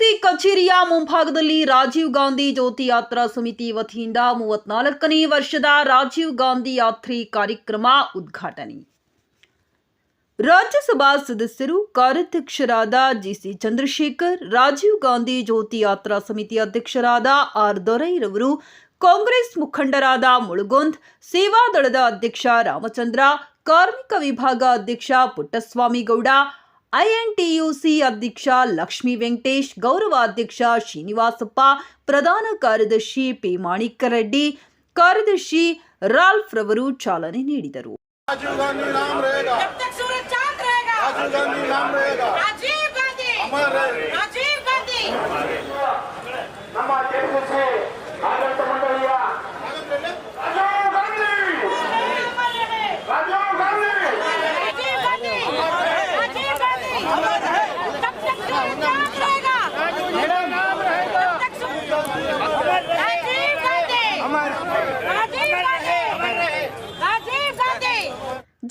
ಕಚೇರಿಯ ಮುಂಭಾಗದಲ್ಲಿ ರಾಜೀವ್ ಗಾಂಧಿ ಜ್ಯೋತಿ ಯಾತ್ರಾ ಸಮಿತಿ ವತಿಯಿಂದ ಮೂವತ್ನಾಲ್ಕನೇ ವರ್ಷದ ರಾಜೀವ್ ಗಾಂಧಿ ಯಾತ್ರೆ ಕಾರ್ಯಕ್ರಮ ಉದ್ಘಾಟನೆ. ರಾಜ್ಯಸಭಾ ಸದಸ್ಯರು ಕಾರ್ಯಾಧ್ಯಕ್ಷರಾದ ಜಿಸಿ ಚಂದ್ರಶೇಖರ್, ರಾಜೀವ್ ಗಾಂಧಿ ಜ್ಯೋತಿ ಯಾತ್ರಾ ಸಮಿತಿ ಅಧ್ಯಕ್ಷರಾದ ಆರ್ ದೊರೈರವರು, ಕಾಂಗ್ರೆಸ್ ಮುಖಂಡರಾದ ಮುಳುಗೊಂದ್ ಸೇವಾದಳದ ಅಧ್ಯಕ್ಷ ರಾಮಚಂದ್ರ, ಕಾರ್ಮಿಕ ವಿಭಾಗ ಅಧ್ಯಕ್ಷ ಪುಟ್ಟಸ್ವಾಮಿ ಗೌಡ ಐಎನ್ಟಿಯುಸಿ ಅಧ್ಯಕ್ಷ ಲಕ್ಷ್ಮೀ ವೆಂಕಟೇಶ್ ಗೌರವ ಅಧ್ಯಕ್ಷ ಶ್ರೀನಿವಾಸಪ್ಪ ಪ್ರಧಾನ ಕಾರ್ಯದರ್ಶಿ ಪಿ ಮಾಣಿಕರೆಡ್ಡಿ ಕಾರ್ಯದರ್ಶಿ ರಾಲ್ಫ್ ರವರು ಚಾಲನೆ ನೀಡಿದರು.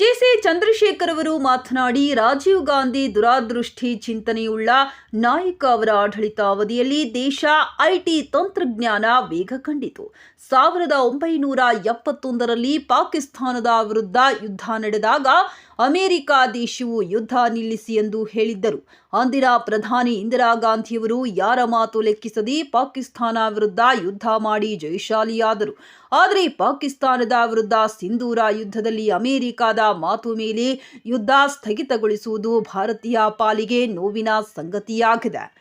ಜೆಸಿ ಚಂದ್ರಶೇಖರ್ ಅವರು ಮಾತನಾಡಿ ರಾಜೀವ್ ಗಾಂಧಿ ದುರಾದೃಷ್ಟಿ ಚಿಂತನೆಯುಳ್ಳ ನಾಯಕ ಅವರ ಆಡಳಿತಾವಧಿಯಲ್ಲಿ ದೇಶ ಐಟಿ ತಂತ್ರಜ್ಞಾನ ವೇಗ ಕಂಡಿತು. ಸಾವಿರದ ಒಂಬೈನೂರ ಎಪ್ಪತ್ತೊಂದರಲ್ಲಿ ಪಾಕಿಸ್ತಾನದ ವಿರುದ್ಧ ಯುದ್ಧ ನಡೆದಾಗ ಅಮೆರಿಕ ದೇಶವು ಯುದ್ಧ ನಿಲ್ಲಿಸಿ ಎಂದು ಹೇಳಿದ್ದರು. ಅಂದಿನ ಪ್ರಧಾನಿ ಇಂದಿರಾ ಗಾಂಧಿಯವರು ಯಾರ ಮಾತು ಲೆಕ್ಕಿಸದೆ ಪಾಕಿಸ್ತಾನ ವಿರುದ್ಧ ಯುದ್ಧ ಮಾಡಿ ಜಯಶಾಲಿಯಾದರು. ಆದರೆ ಪಾಕಿಸ್ತಾನದ ವಿರುದ್ಧ ಸಿಂಧೂರ ಯುದ್ಧದಲ್ಲಿ ಅಮೆರಿಕದ ಮಾತು ಮೇಲೆ ಯುದ್ಧ ಸ್ಥಗಿತಗೊಳಿಸುವುದು ಭಾರತೀಯ ಪಾಲಿಗೆ ನೋವಿನ ಸಂಗತಿಯಾಗಿದೆ.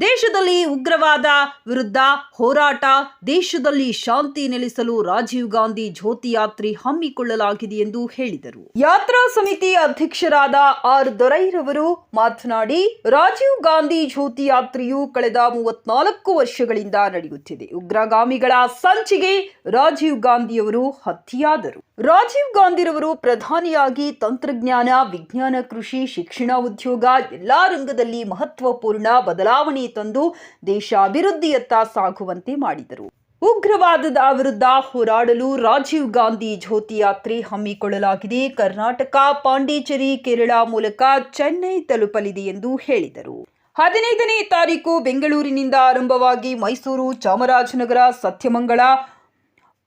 ದೇಶದಲ್ಲಿ ಉಗ್ರವಾದ ವಿರುದ್ಧ ಹೋರಾಟ, ದೇಶದಲ್ಲಿ ಶಾಂತಿ ನೆಲೆಸಲು ರಾಜೀವ್ ಗಾಂಧಿ ಜ್ಯೋತಿ ಯಾತ್ರೆ ಹಮ್ಮಿಕೊಳ್ಳಲಾಗಿದೆ ಎಂದು ಹೇಳಿದರು. ಯಾತ್ರಾ ಸಮಿತಿ ಅಧ್ಯಕ್ಷರಾದ ಆರ್ ದೊರೈರವರು ಮಾತನಾಡಿ, ರಾಜೀವ್ ಗಾಂಧಿ ಜ್ಯೋತಿ ಯಾತ್ರೆಯು ಕಳೆದ ಮೂವತ್ನಾಲ್ಕು ವರ್ಷಗಳಿಂದ ನಡೆಯುತ್ತಿದೆ. ಉಗ್ರಗಾಮಿಗಳ ಸಂಚಿಗೆ ರಾಜೀವ್ ಗಾಂಧಿಯವರು ಹತ್ಯೆಯಾದರು. ರಾಜೀವ್ ಗಾಂಧಿರವರು ಪ್ರಧಾನಿಯಾಗಿ ತಂತ್ರಜ್ಞಾನ, ವಿಜ್ಞಾನ, ಕೃಷಿ, ಶಿಕ್ಷಣ, ಉದ್ಯೋಗ, ಎಲ್ಲಾ ರಂಗದಲ್ಲಿ ಮಹತ್ವಪೂರ್ಣ ಬದಲಾವಣೆ ತಂದು ದೇಶ ಅಭಿವೃದ್ಧಿಯತ್ತ ಸಾಗುವಂತೆ ಮಾಡಿದರು. ಉಗ್ರವಾದದ ವಿರುದ್ಧ ಹೋರಾಡಲು ರಾಜೀವ್ ಗಾಂಧಿ ಜ್ಯೋತಿ ಯಾತ್ರೆ ಹಮ್ಮಿಕೊಳ್ಳಲಾಗಿದೆ. ಕರ್ನಾಟಕ, ಪಾಂಡಿಚೇರಿ, ಕೇರಳ ಮೂಲಕ ಚೆನ್ನೈ ತಲುಪಲಿದೆ ಎಂದು ಹೇಳಿದರು. ಹದಿನೈದನೇ ತಾರೀಕು ಬೆಂಗಳೂರಿನಿಂದ ಆರಂಭವಾಗಿ ಮೈಸೂರು, ಚಾಮರಾಜನಗರ ಸತ್ಯಮಂಗಳ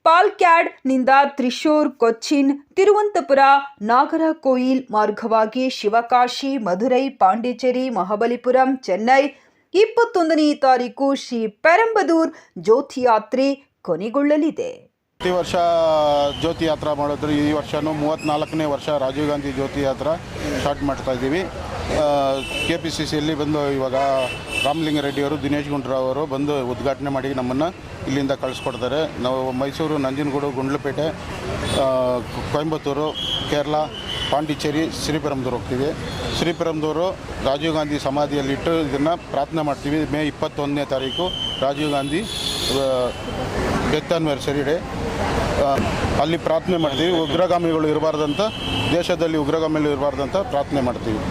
ಪಾಲ್ಕ್ಯಾಡ್ನಿಂದ ತ್ರಿಶೂರ್, ಕೊಚ್ಚಿನ್, ತಿರುವಂತಪುರ, ನಾಗರಕೋಯಿಲ್ ಮಾರ್ಗವಾಗಿ ಶಿವಕಾಶಿ, ಮಧುರೈ, ಪಾಂಡಿಚೇರಿ, ಮಹಾಬಲಿಪುರಂ, ಚೆನ್ನೈ ಇಪ್ಪತ್ತೊಂದನೇ ತಾರೀಕು ಶ್ರೀ ಪೆರಂಬದೂರ್ ಜ್ಯೋತಿ ಯಾತ್ರೆ ಕೊನೆಗೊಳ್ಳಲಿದೆ. ಪ್ರತಿ ವರ್ಷ ಜ್ಯೋತಿ ಯಾತ್ರಾ ಮಾಡಿದ್ರು ಈ ವರ್ಷನೂ ಮೂವತ್ತ್ನಾಲ್ಕನೇ ವರ್ಷ ರಾಜೀವ್ ಗಾಂಧಿ ಜ್ಯೋತಿ ಯಾತ್ರಾ ಸ್ಟಾರ್ಟ್ ಮಾಡ್ತಾ ಇದ್ದೀವಿ. ಕೆ ಪಿ ಸಿ ಸಿಯಲ್ಲಿ ಬಂದು ಇವಾಗ ರಾಮಲಿಂಗ ರೆಡ್ಡಿಯವರು ದಿನೇಶ್ ಗುಂಡ್ರಾವ್ ಅವರು ಬಂದು ಉದ್ಘಾಟನೆ ಮಾಡಿ ನಮ್ಮನ್ನು ಇಲ್ಲಿಂದ ಕಳಿಸ್ಕೊಡ್ತಾರೆ. ನಾವು ಮೈಸೂರು ನಂಜನಗೂಡು, ಗುಂಡ್ಲುಪೇಟೆ ಕೊಯಂಬತ್ತೂರು, ಕೇರಳ ಪಾಂಡಿಚೇರಿ ಶ್ರೀಪೆರಂದೂರು ಹೋಗ್ತೀವಿ. ಶ್ರೀಪೆರಂದೂರು ರಾಜೀವ್ ಗಾಂಧಿ ಸಮಾಧಿಯಲ್ಲಿಟ್ಟು ಇದನ್ನು ಪ್ರಾರ್ಥನೆ ಮಾಡ್ತೀವಿ. ಮೇ ಇಪ್ಪತ್ತೊಂದನೇ ತಾರೀಕು Rajiv Gandhi death anniversary day ಅಲ್ಲಿ ಪ್ರಾರ್ಥನೆ ಮಾಡ್ತೀವಿ. ಉಗ್ರಗಾಮಿಗಳು ಇರಬಾರ್ದಂತ, ದೇಶದಲ್ಲಿ ಉಗ್ರಗಾಮಿಗಳು ಇರಬಾರ್ದಂತ ಪ್ರಾರ್ಥನೆ ಮಾಡ್ತೀವಿ.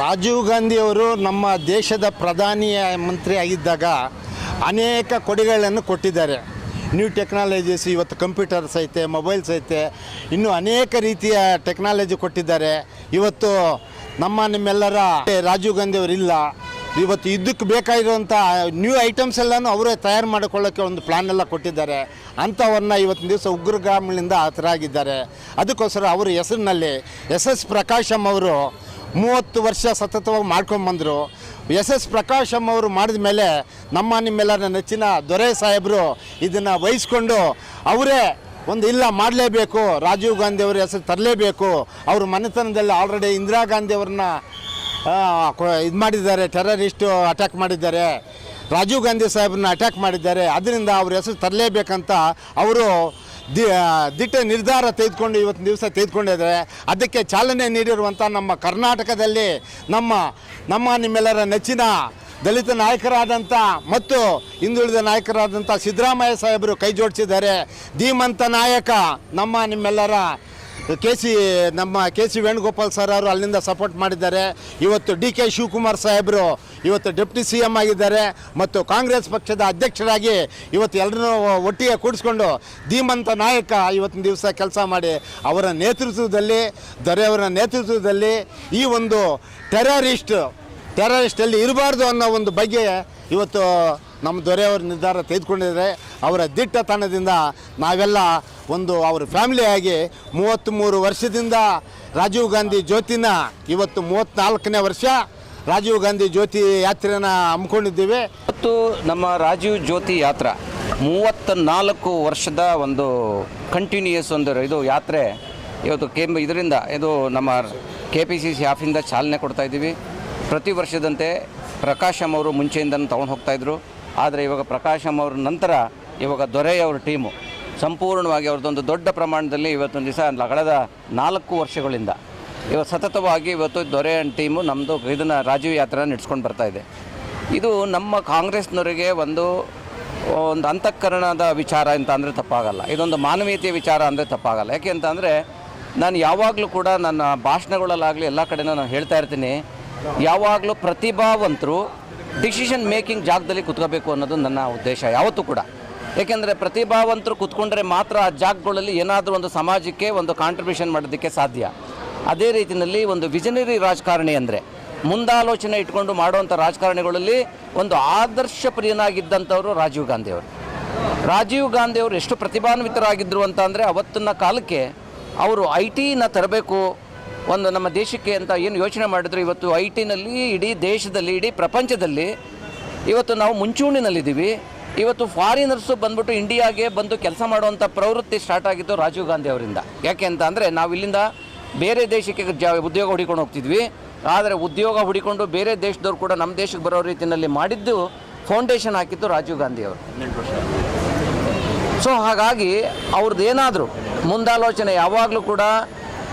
ರಾಜೀವ್ ಗಾಂಧಿಯವರು ನಮ್ಮ ದೇಶದ ಪ್ರಧಾನಿ ಮಂತ್ರಿ ಆಗಿದ್ದಾಗ ಅನೇಕ ಕೊಡುಗೆಗಳನ್ನು ಕೊಟ್ಟಿದ್ದಾರೆ. ನ್ಯೂ ಟೆಕ್ನಾಲಜೀಸ್ ಇವತ್ತು ಕಂಪ್ಯೂಟರ್ಸ್ ಐತೆ ಮೊಬೈಲ್ಸ್ ಐತೆ ಇನ್ನೂ ಅನೇಕ ರೀತಿಯ ಟೆಕ್ನಾಲಜಿ ಕೊಟ್ಟಿದ್ದಾರೆ. ಇವತ್ತು ನಮ್ಮ ನಿಮ್ಮೆಲ್ಲರ ರಾಜೀವ್ ಗಾಂಧಿ ಅವರಿಲ್ಲ ಇವತ್ತು ಇದಕ್ಕೆ ಬೇಕಾಗಿರುವಂಥ ನ್ಯೂ ಐಟಮ್ಸ್ ಎಲ್ಲನೂ ಅವರೇ ತಯಾರು ಮಾಡಿಕೊಳ್ಳೋಕ್ಕೆ ಒಂದು ಪ್ಲಾನ್ ಎಲ್ಲ ಕೊಟ್ಟಿದ್ದಾರೆ. ಅಂಥವ್ರನ್ನ ಇವತ್ತಿನ ದಿವಸ ಉಗ್ರಗಾಮಿಗಳಿಂದ ಹತರಾಗಿದ್ದಾರೆ. ಅದಕ್ಕೋಸ್ಕರ ಅವರ ಹೆಸರಿನಲ್ಲಿ ಎಸ್ ಎಸ್ ಪ್ರಕಾಶಮ್ ಅವರು ಮೂವತ್ತು ವರ್ಷ ಸತತವಾಗಿ ಮಾಡ್ಕೊಂಬಂದರು. ಎಸ್ ಎಸ್ ಪ್ರಕಾಶಮ್ ಅವರು ಮಾಡಿದ ಮೇಲೆ ನಮ್ಮ ನಿಮ್ಮೆಲ್ಲರ ನೆಚ್ಚಿನ ದೊರೆ ಸಾಹೇಬರು ಇದನ್ನು ವಹಿಸ್ಕೊಂಡು ಅವರೇ ಒಂದು ಇಲ್ಲ ಮಾಡಲೇಬೇಕು, ರಾಜೀವ್ ಗಾಂಧಿ ಅವರ ಹೆಸರು ತರಲೇಬೇಕು, ಅವರು ಮನೆತನದಲ್ಲಿ ಆಲ್ರೆಡಿ ಇಂದಿರಾ ಗಾಂಧಿ ಅವ್ರನ್ನ ಇದು ಮಾಡಿದ್ದಾರೆ ಟೆರರಿಸ್ಟು ಅಟ್ಯಾಕ್ ಮಾಡಿದ್ದಾರೆ, ರಾಜೀವ್ ಗಾಂಧಿ ಸಾಹೇಬ್ರನ್ನ ಅಟ್ಯಾಕ್ ಮಾಡಿದ್ದಾರೆ, ಅದರಿಂದ ಅವ್ರ ಹೆಸರು ತರಲೇಬೇಕಂತ ಅವರು ದಿ ದಿಟ್ಟ ನಿರ್ಧಾರ ತೆಗೆದುಕೊಂಡು ಇವತ್ತು ದಿವಸ ತೆಗೆದುಕೊಂಡಿದ್ದಾರೆ ಅದಕ್ಕೆ ಚಾಲನೆ ನೀಡಿರುವಂಥ ನಮ್ಮ ಕರ್ನಾಟಕದಲ್ಲಿ ನಮ್ಮ ನಮ್ಮ ನಿಮ್ಮೆಲ್ಲರ ನೆಚ್ಚಿನ ದಲಿತ ನಾಯಕರಾದಂಥ ಮತ್ತು ಹಿಂದುಳಿದ ನಾಯಕರಾದಂಥ ಸಿದ್ದರಾಮಯ್ಯ ಸಾಹೇಬರು ಕೈ ಜೋಡಿಸಿದ್ದಾರೆ. ಧೀಮಂತ ನಾಯಕ ನಮ್ಮ ನಿಮ್ಮೆಲ್ಲರ ಕೆ ಸಿ ನಮ್ಮ ಕೆ ಸಿ ವೇಣುಗೋಪಾಲ್ ಸರ್ ಅವರು ಅಲ್ಲಿಂದ ಸಪೋರ್ಟ್ ಮಾಡಿದ್ದಾರೆ. ಇವತ್ತು ಡಿ ಕೆ ಶಿವಕುಮಾರ್ ಸಾಹೇಬರು ಇವತ್ತು ಡೆಪ್ಟಿ ಸಿ ಎಂ ಆಗಿದ್ದಾರೆ. ಮತ್ತು ಕಾಂಗ್ರೆಸ್ ಪಕ್ಷದ ಅಧ್ಯಕ್ಷರಾಗಿ ಇವತ್ತು ಎಲ್ಲರನ್ನೂ ಒಟ್ಟಿಗೆ ಕೂಡಿಸ್ಕೊಂಡು ಧೀಮಂತ ನಾಯಕ ಇವತ್ತಿನ ದಿವಸ ಕೆಲಸ ಮಾಡಿ ಅವರ ನೇತೃತ್ವದಲ್ಲಿ ದೊರೆಯವರ ನೇತೃತ್ವದಲ್ಲಿ ಈ ಒಂದು ಟೆರರಿಸ್ಟ್ ಟೆರರಿಸ್ಟಲ್ಲಿ ಇರಬಾರ್ದು ಅನ್ನೋ ಒಂದು ಬಗ್ಗೆ ಇವತ್ತು ನಮ್ಮ ದೊರೆಯವರ ನಿರ್ಧಾರ ತೆಗೆದುಕೊಂಡಿದ್ದಾರೆ. ಅವರ ದಿಟ್ಟತನದಿಂದ ನಾವೆಲ್ಲ ಒಂದು ಅವ್ರ ಫ್ಯಾಮಿಲಿಯಾಗಿ ಮೂವತ್ತ್ಮೂರು ವರ್ಷದಿಂದ ರಾಜೀವ್ ಗಾಂಧಿ ಜ್ಯೋತಿನ ಇವತ್ತು ಮೂವತ್ತ್ನಾಲ್ಕನೇ ವರ್ಷ ರಾಜೀವ್ ಗಾಂಧಿ ಜ್ಯೋತಿ ಯಾತ್ರೆಯನ್ನು ಹಮ್ಮಿಕೊಂಡಿದ್ದೀವಿ. ಇವತ್ತು ನಮ್ಮ ರಾಜೀವ್ ಜ್ಯೋತಿ ಯಾತ್ರಾ ಮೂವತ್ತ ನಾಲ್ಕು ವರ್ಷದ ಒಂದು ಕಂಟಿನ್ಯೂಯಸ್ ಒಂದು ಇದು ಯಾತ್ರೆ ಇವತ್ತು ಕೆ ಇದರಿಂದ ಇದು ನಮ್ಮ ಕೆ ಪಿ ಸಿ ಸಿ ಆಫಿಂದ ಚಾಲನೆ ಕೊಡ್ತಾ ಇದ್ದೀವಿ. ಪ್ರತಿ ವರ್ಷದಂತೆ ಪ್ರಕಾಶಮ್ ಅವರು ಮುಂಚೆಯಿಂದ ತೊಗೊಂಡು ಹೋಗ್ತಾಯಿದ್ರು ಆದರೆ ಇವಾಗ ಪ್ರಕಾಶಮ್ ಅವ್ರ ನಂತರ ಇವಾಗ ದೊರೆಯವ್ರ ಟೀಮು ಸಂಪೂರ್ಣವಾಗಿ ಅವ್ರದ್ದೊಂದು ದೊಡ್ಡ ಪ್ರಮಾಣದಲ್ಲಿ ಇವತ್ತೊಂದು ದಿವಸ ಕಳೆದ ನಾಲ್ಕು ವರ್ಷಗಳಿಂದ. ಇವತ್ತು ಸತತವಾಗಿ ಇವತ್ತು ದೊರೆ ಟೀಮು ನಮ್ಮದು ಇದನ್ನು ರಾಜೀವ್ ಯಾತ್ರೆ ನಡೆಸ್ಕೊಂಡು ಬರ್ತಾ ಇದೆ. ಇದು ನಮ್ಮ ಕಾಂಗ್ರೆಸ್ನವರಿಗೆ ಒಂದು ಒಂದು ಅಂತಃಕರಣದ ವಿಚಾರ ಅಂತ ಅಂದರೆ ತಪ್ಪಾಗಲ್ಲ. ಇದೊಂದು ಮಾನವೀಯತೆಯ ವಿಚಾರ ಅಂದರೆ ತಪ್ಪಾಗಲ್ಲ. ಯಾಕೆ ಅಂತ ಅಂದರೆ ನಾನು ಯಾವಾಗಲೂ ಕೂಡ ನನ್ನ ಭಾಷಣಗಳಲ್ಲಾಗಲಿ ಎಲ್ಲ ಕಡೆನೂ ನಾನು ಹೇಳ್ತಾ ಇರ್ತೀನಿ. ಯಾವಾಗಲೂ ಪ್ರತಿಭಾವಂತರು ಡಿಸಿಷನ್ ಮೇಕಿಂಗ್ ಜಾಗದಲ್ಲಿ ಕುತ್ಕೋಬೇಕು ಅನ್ನೋದು ನನ್ನ ಉದ್ದೇಶ, ಯಾವತ್ತೂ ಕೂಡ. ಏಕೆಂದರೆ ಪ್ರತಿಭಾವಂತರು ಕುತ್ಕೊಂಡ್ರೆ ಮಾತ್ರ ಆ ಜಾಗಗಳಲ್ಲಿ ಏನಾದರೂ ಒಂದು ಸಮಾಜಕ್ಕೆ ಒಂದು ಕಾಂಟ್ರಿಬ್ಯೂಷನ್ ಮಾಡೋದಕ್ಕೆ ಸಾಧ್ಯ. ಅದೇ ರೀತಿಯಲ್ಲಿ ಒಂದು ವಿಜನರಿ ರಾಜಕಾರಣಿ ಅಂದರೆ ಮುಂದಾಲೋಚನೆ ಇಟ್ಕೊಂಡು ಮಾಡುವಂಥ ರಾಜಕಾರಣಿಗಳಲ್ಲಿ ಒಂದು ಆದರ್ಶ ಪ್ರಿಯನಾಗಿದ್ದಂಥವರು ರಾಜೀವ್ ಗಾಂಧಿಯವರು ರಾಜೀವ್ ಗಾಂಧಿಯವರು ಎಷ್ಟು ಪ್ರತಿಭಾನ್ವಿತರಾಗಿದ್ದರು ಅಂತ ಅಂದರೆ ಅವತ್ತಿನ ಕಾಲಕ್ಕೆ ಅವರು ಐ ಟಿನ ತರಬೇಕು, ಒಂದು ನಮ್ಮ ದೇಶಕ್ಕೆ ಅಂತ ಏನು ಯೋಚನೆ ಮಾಡಿದ್ರು, ಇವತ್ತು ಐ ಟಿನಲ್ಲಿ ಇಡೀ ದೇಶದಲ್ಲಿ, ಇಡೀ ಪ್ರಪಂಚದಲ್ಲಿ ಇವತ್ತು ನಾವು ಮುಂಚೂಣಿನಲ್ಲಿದ್ದೀವಿ. ಇವತ್ತು ಫಾರಿನರ್ಸು ಬಂದ್ಬಿಟ್ಟು ಇಂಡಿಯಾಗೆ ಬಂದು ಕೆಲಸ ಮಾಡುವಂಥ ಪ್ರವೃತ್ತಿ ಸ್ಟಾರ್ಟ್ ಆಗಿದ್ದು ರಾಜೀವ್ ಗಾಂಧಿ ಅವರಿಂದ. ಯಾಕೆ ಅಂತ ಅಂದರೆ ನಾವು ಇಲ್ಲಿಂದ ಬೇರೆ ದೇಶಕ್ಕೆ ಜ, ಉದ್ಯೋಗ ಹುಡಿಕೊಂಡು ಹೋಗ್ತಿದ್ವಿ. ಆದರೆ ಉದ್ಯೋಗ ಹುಡಿಕೊಂಡು ಬೇರೆ ದೇಶದವ್ರು ಕೂಡ ನಮ್ಮ ದೇಶಕ್ಕೆ ಬರೋ ರೀತಿಯಲ್ಲಿ ಮಾಡಿದ್ದು ಫೌಂಡೇಶನ್ ಹಾಕಿದ್ದು ರಾಜೀವ್ ಗಾಂಧಿ ಅವರು. ಸೊ ಹಾಗಾಗಿ ಅವ್ರದ್ದು ಏನಾದರೂ ಮುಂದಾಲೋಚನೆ ಯಾವಾಗಲೂ ಕೂಡ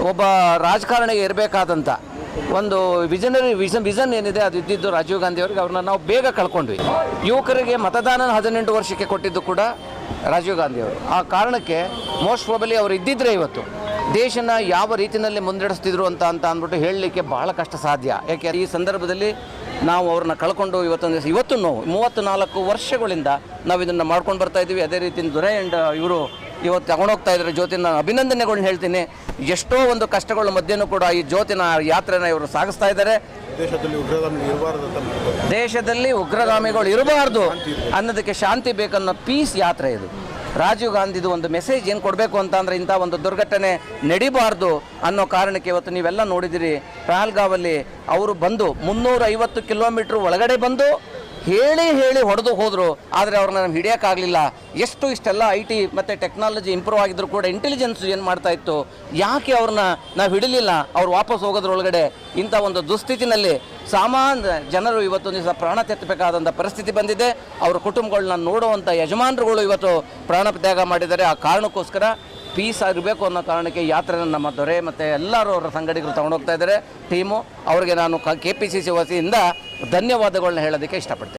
ಒಬ್ಬ ರಾಜಕಾರಣಿಗೆ ಇರಬೇಕಾದಂಥ ಒಂದು ವಿಜನರಿ ವಿಷನ್ ವಿಷನ್ ಏನಿದೆ, ಅದು ಇದ್ದಿದ್ದು ರಾಜೀವ್ ಗಾಂಧಿ ಅವರಿಗೆ. ಅವ್ರನ್ನ ನಾವು ಬೇಗ ಕಳ್ಕೊಂಡ್ವಿ. ಯುವಕರಿಗೆ ಮತದಾನ ಹದಿನೆಂಟು ವರ್ಷಕ್ಕೆ ಕೊಟ್ಟಿದ್ದು ಕೂಡ ರಾಜೀವ್ ಗಾಂಧಿ ಅವರು. ಆ ಕಾರಣಕ್ಕೆ ಮೋಸ್ಟ್ ಪ್ರಾಬಲಿ ಅವರು ಇದ್ದಿದ್ರೆ ಇವತ್ತು. ದೇಶನ ಯಾವ ರೀತಿಯಲ್ಲಿ ಮುನ್ನಡೆಸ್ತಿದ್ರು ಅಂತ ಅಂತ ಅಂದ್ಬಿಟ್ಟು ಹೇಳಲಿಕ್ಕೆ ಬಹಳ ಕಷ್ಟ ಸಾಧ್ಯ. ಯಾಕೆ ಈ ಸಂದರ್ಭದಲ್ಲಿ ನಾವು ಅವ್ರನ್ನ ಕಳ್ಕೊಂಡು ಇವತ್ತೊಂದು ದಿವಸ ಇವತ್ತು ನೋವು. ಮೂವತ್ತು ನಾಲ್ಕು ವರ್ಷಗಳಿಂದ ನಾವು ಇದನ್ನು ಮಾಡ್ಕೊಂಡು ಬರ್ತಾ ಇದ್ದೀವಿ. ಅದೇ ರೀತಿ ದುರೈ ಆ್ಯಂಡ್ ಇವರು ಇವತ್ತು ತಗೊಂಡೋಗ್ತಾ ಇದ್ದಾರೆ ಜ್ಯೋತಿನ. ನಾನು ಅಭಿನಂದನೆಗಳನ್ನ ಹೇಳ್ತೀನಿ. ಎಷ್ಟೋ ಒಂದು ಕಷ್ಟಗಳ ಮಧ್ಯೆನೂ ಕೂಡ ಈ ಜ್ಯೋತಿನ ಯಾತ್ರೆನ ಇವರು ಸಾಗಿಸ್ತಾ ಇದ್ದಾರೆ. ದೇಶದಲ್ಲಿ ಉಗ್ರಗಾಮಿಗಳು ಇರಬಾರ್ದು ಅನ್ನೋದಕ್ಕೆ ಶಾಂತಿ ಬೇಕನ್ನೋ ಪೀಸ್ ಯಾತ್ರೆ ಇದು. ರಾಜೀವ್ ಗಾಂಧಿದು ಒಂದು ಮೆಸೇಜ್ ಏನು ಕೊಡಬೇಕು ಅಂತ ಅಂದರೆ ಇಂಥ ಒಂದು ದುರ್ಘಟನೆ ನಡಿಬಾರ್ದು ಅನ್ನೋ ಕಾರಣಕ್ಕೆ ಇವತ್ತು ನೀವೆಲ್ಲ ನೋಡಿದಿರಿ. ಪಹಲ್ಗಾವಲ್ಲಿ ಅವರು ಬಂದು ಮುನ್ನೂರ ಐವತ್ತು ಕಿಲೋಮೀಟ್ರ್ ಒಳಗಡೆ ಬಂದು ಹೇಳಿ ಹೇಳಿ ಹೊಡೆದು ಹೋದರು. ಆದರೆ ಅವ್ರನ್ನ ನಮ್ಗೆ ಹಿಡಿಯೋಕ್ಕಾಗಲಿಲ್ಲ. ಎಷ್ಟು ಇಷ್ಟೆಲ್ಲ ಐ ಟಿ ಮತ್ತು ಟೆಕ್ನಾಲಜಿ ಇಂಪ್ರೂವ್ ಆಗಿದ್ರು ಕೂಡ ಇಂಟೆಲಿಜೆನ್ಸ್ ಏನು ಮಾಡ್ತಾ ಇತ್ತು? ಯಾಕೆ ಅವ್ರನ್ನ ನಾವು ಹಿಡಿಲಿಲ್ಲ? ಅವ್ರು ವಾಪಸ್ ಹೋಗೋದ್ರೊಳಗಡೆ ಇಂಥ ಒಂದು ದುಸ್ಥಿತಿನಲ್ಲಿ ಸಾಮಾನ್ಯ ಜನರು ಇವತ್ತೊಂದು ದಿವಸ ಪ್ರಾಣ ತೆತ್ತಬೇಕಾದಂಥ ಪರಿಸ್ಥಿತಿ ಬಂದಿದೆ. ಅವ್ರ ಕುಟುಂಬಗಳನ್ನ ನೋಡುವಂಥ ಯಜಮಾನರುಗಳು ಇವತ್ತು ಪ್ರಾಣ ತ್ಯಾಗ ಮಾಡಿದ್ದಾರೆ. ಆ ಕಾರಣಕ್ಕೋಸ್ಕರ ಪೀಸ್ ಆಗಿರಬೇಕು ಅನ್ನೋ ಕಾರಣಕ್ಕೆ ಯಾತ್ರೆನ ನಮ್ಮ ದೊರೆ ಮತ್ತು ಎಲ್ಲರೂ ಅವರ ಸಂಗಡಿಗರು ತಗೊಂಡೋಗ್ತಾ ಇದ್ದಾರೆ. ಟೀಮು, ಅವರಿಗೆ ನಾನು ಕೆ ಪಿ ಸಿ ಸಿ ವತಿಯಿಂದ ಧನ್ಯವಾದಗಳನ್ನ ಹೇಳೋದಕ್ಕೆ ಇಷ್ಟಪಡ್ತೀನಿ.